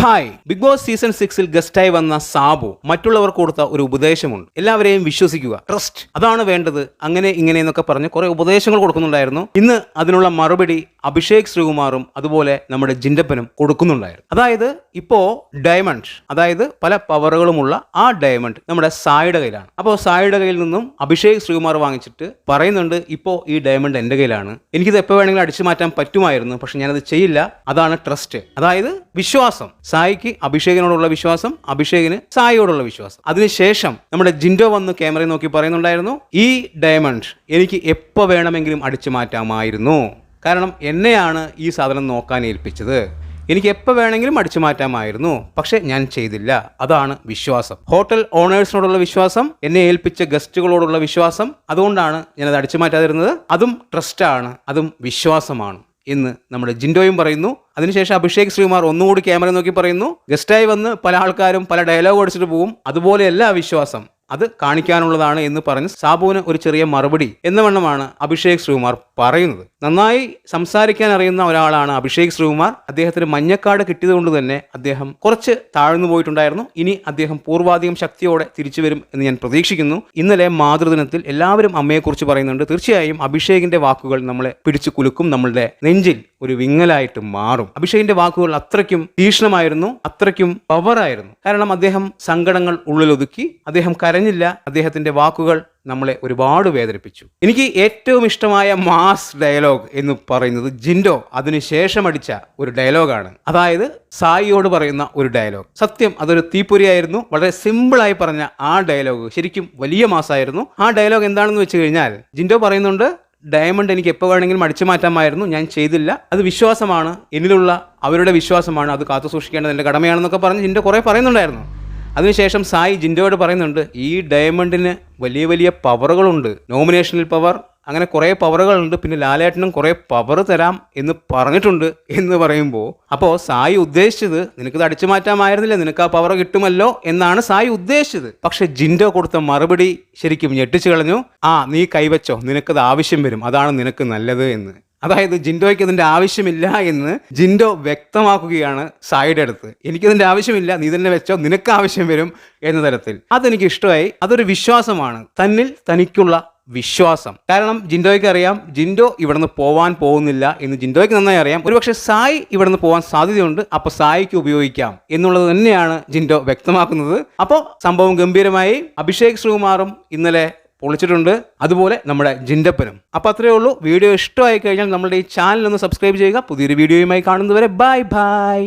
Hi big boss season സിക്സിൽ ഗസ്റ്റായി വന്ന സാബു മറ്റുള്ളവർക്ക് കൊടുത്ത ഒരു ഉപദേശമുണ്ട്. എല്ലാവരെയും വിശ്വസിക്കുക. ട്രസ്റ്റ് അതാണ് വേണ്ടത്. അങ്ങനെ ഇങ്ങനെ എന്നൊക്കെ പറഞ്ഞ് കുറെ ഉപദേശങ്ങൾ കൊടുക്കുന്നുണ്ടായിരുന്നു. ഇന്ന് അതിനുള്ള മറുപടി അഭിഷേക് ശ്രീകുമാറും അതുപോലെ നമ്മുടെ ജിൻഡപ്പനും കൊടുക്കുന്നുണ്ടായിരുന്നു. അതായത് ഇപ്പോ ഡയമണ്ട് അതായത് പല പവറുകളുമുള്ള ആ ഡയമണ്ട് നമ്മുടെ സായിയുടെ കയ്യിലാണ്. അപ്പോൾ സായിയുടെ കയ്യിൽ നിന്നും അഭിഷേക് ശ്രീകുമാർ വാങ്ങിച്ചിട്ട് പറയുന്നുണ്ട് ഇപ്പോ ഈ ഡയമണ്ട് എന്റെ കയ്യിലാണ്. എനിക്കിത് എപ്പോ വേണമെങ്കിലും അടിച്ചു മാറ്റാൻ പറ്റുമായിരുന്നു പക്ഷെ ഞാനത് ചെയ്യില്ല. അതാണ് ട്രസ്റ്റ് അതായത് വിശ്വാസം. സായിക്ക് അഭിഷേകിനോടുള്ള വിശ്വാസം അഭിഷേകിന് സായിയോടുള്ള വിശ്വാസം. അതിനുശേഷം നമ്മുടെ ജിൻഡോ വന്ന് ക്യാമറയിൽ നോക്കി പറയുന്നുണ്ടായിരുന്നു ഈ ഡയമണ്ട് എനിക്ക് എപ്പോൾ വേണമെങ്കിലും അടിച്ചു മാറ്റാമായിരുന്നു. കാരണം എന്നെയാണ് ഈ സാധനം നോക്കാൻ ഏൽപ്പിച്ചത്. എനിക്ക് എപ്പോൾ വേണമെങ്കിലും അടിച്ചു മാറ്റാമായിരുന്നു. പക്ഷേ ഞാൻ ചെയ്തില്ല. അതാണ് വിശ്വാസം. ഹോട്ടൽ ഓണേഴ്സിനോടുള്ള വിശ്വാസം എന്നെ ഏൽപ്പിച്ച ഗസ്റ്റുകളോടുള്ള വിശ്വാസം. അതുകൊണ്ടാണ് ഞാനത് അടിച്ചു മാറ്റാതിരുന്നത്. അതും ട്രസ്റ്റാണ്. അതും വിശ്വാസമാണ്. എന്ന് നമ്മുടെ ജിൻഡോയും പറയുന്നു. അതിനുശേഷം അഭിഷേക് ശ്രീകുമാർ ഒന്നുകൂടി ക്യാമറ നോക്കി പറയുന്നു. ഗസ്റ്റായി വന്ന് പല ആൾക്കാരും പല ഡയലോഗ് അടിച്ചിട്ട് പോവും അതുപോലെയല്ല വിശ്വാസം. അത് കാണിക്കാനുള്ളതാണ് എന്ന് പറഞ്ഞ് സാബുവിന് ഒരു ചെറിയ മറുപടി എന്ന വണ്ണമാണ് അഭിഷേക് ശ്രീകുമാർ പറയുന്നത്. നന്നായി സംസാരിക്കാൻ അറിയുന്ന ഒരാളാണ് അഭിഷേക് ശ്രീകുമാർ. അദ്ദേഹത്തിന് മഞ്ഞക്കാട് കിട്ടിയതുകൊണ്ട് തന്നെ അദ്ദേഹം കുറച്ച് താഴ്ന്നു പോയിട്ടുണ്ടായിരുന്നു. ഇനി അദ്ദേഹം പൂർവാധികം ശക്തിയോടെ തിരിച്ചു വരും എന്ന് ഞാൻ പ്രതീക്ഷിക്കുന്നു. ഇന്നലെ മാതൃദിനത്തിൽ എല്ലാവരും അമ്മയെക്കുറിച്ച് പറയുന്നുണ്ട്. തീർച്ചയായും അഭിഷേകിന്റെ വാക്കുകൾ നമ്മളെ പിടിച്ചു കുലുക്കും. നമ്മളുടെ നെഞ്ചിൽ ഒരു വിങ്ങലായിട്ട് മാറും. അഭിഷേകിന്റെ വാക്കുകൾ അത്രയ്ക്കും തീക്ഷ്ണമായിരുന്നു അത്രയ്ക്കും പവറായിരുന്നു. കാരണം അദ്ദേഹം സങ്കടങ്ങൾ ഉള്ളിലൊതുക്കി അദ്ദേഹം കരഞ്ഞില്ല അദ്ദേഹത്തിന്റെ വാക്കുകൾ നമ്മളെ ഒരുപാട് വേദനിപ്പിച്ചു. എനിക്ക് ഏറ്റവും ഇഷ്ടമായ മാസ് ഡയലോഗ് എന്ന് പറയുന്നത് ജിൻഡോ അതിനുശേഷം അടിച്ച ഒരു ഡയലോഗാണ്. അതായത് സായിയോട് പറയുന്ന ഒരു ഡയലോഗ്. സത്യം അതൊരു തീപ്പൊരിയായിരുന്നു. വളരെ സിമ്പിളായി പറഞ്ഞ ആ ഡയലോഗ് ശരിക്കും വലിയ മാസമായിരുന്നു ആ ഡയലോഗ് എന്താണെന്ന് വെച്ച് കഴിഞ്ഞാൽ ജിൻഡോ പറയുന്നുണ്ട് ഡയമണ്ട് എനിക്ക് എപ്പോൾ വേണമെങ്കിലും അടിച്ചു മാറ്റാമായിരുന്നു. ഞാൻ ചെയ്തില്ല. അത് വിശ്വാസമാണ്. എന്നിലുള്ള അവരുടെ വിശ്വാസമാണ്. അത് കാത്തു സൂക്ഷിക്കേണ്ടത് എന്റെ കടമയാണെന്നൊക്കെ പറഞ്ഞ് ജിൻഡോ കുറേ പറയുന്നുണ്ടായിരുന്നു. അതിനുശേഷം സായി ജിൻഡോയോട് പറയുന്നുണ്ട് ഈ ഡയമണ്ടിന് വലിയ വലിയ പവറുകളുണ്ട്. നോമിനേഷനിൽ പവർ അങ്ങനെ കുറേ പവറുകളുണ്ട്. പിന്നെ ലാലേട്ടനും കുറേ പവർ തരാം എന്ന് പറഞ്ഞിട്ടുണ്ട് എന്ന് പറയുമ്പോൾ അപ്പോൾ സായി ഉദ്ദേശിച്ചത് നിനക്കത് അടിച്ചു മാറ്റാമായിരുന്നില്ല? നിനക്ക് ആ പവർ കിട്ടുമല്ലോ? എന്നാണ് സായി ഉദ്ദേശിച്ചത്. പക്ഷെ ജിൻഡോ കൊടുത്ത മറുപടി ശരിക്കും ഞെട്ടിച്ചു കളഞ്ഞു. ആ നീ കൈവച്ചോ? നിനക്കത് ആവശ്യം വരും. അതാണ് നിനക്ക് നല്ലത് എന്ന്. അതായത് ജിൻഡോയ്ക്ക് ഇതിന്റെ ആവശ്യമില്ല എന്ന് ജിൻഡോ വ്യക്തമാക്കുകയാണ് സായിയുടെ അടുത്ത്. എനിക്കിതിന്റെ ആവശ്യമില്ല നീ തന്നെ വെച്ചോ നിനക്ക് ആവശ്യം വരും എന്ന തരത്തിൽ. അതെനിക്ക് ഇഷ്ടമായി അതൊരു വിശ്വാസമാണ്. തന്നിൽ തനിക്കുള്ള വിശ്വാസം. കാരണം ജിൻഡോയ്ക്ക് അറിയാം ജിൻഡോ ഇവിടുന്ന് പോവാൻ പോകുന്നില്ല എന്ന് ജിൻഡോയ്ക്ക് നന്നായി അറിയാം. ഒരുപക്ഷെ സായി ഇവിടുന്ന് പോകാൻ സാധ്യതയുണ്ട്. അപ്പോൾ സായിക്ക് ഉപയോഗിക്കാം എന്നുള്ളത് തന്നെയാണ് ജിൻഡോ വ്യക്തമാക്കുന്നത്. അപ്പോൾ സംഭവം ഗംഭീരമായി. അഭിഷേക് ശ്രീകുമാറും ഇന്നലെ പൊളിച്ചിട്ടുണ്ട്. അതുപോലെ നമ്മുടെ ജിൻഡപ്പനും. അപ്പോൾ അത്രയേ ഉള്ളൂ. വീഡിയോ ഇഷ്ടമായി കഴിഞ്ഞാൽ നമ്മുടെ ഈ ചാനൽ ഒന്ന് സബ്സ്ക്രൈബ് ചെയ്യുക. പുതിയൊരു വീഡിയോയുമായി കാണുന്നതുവരെ ബൈ ബൈ.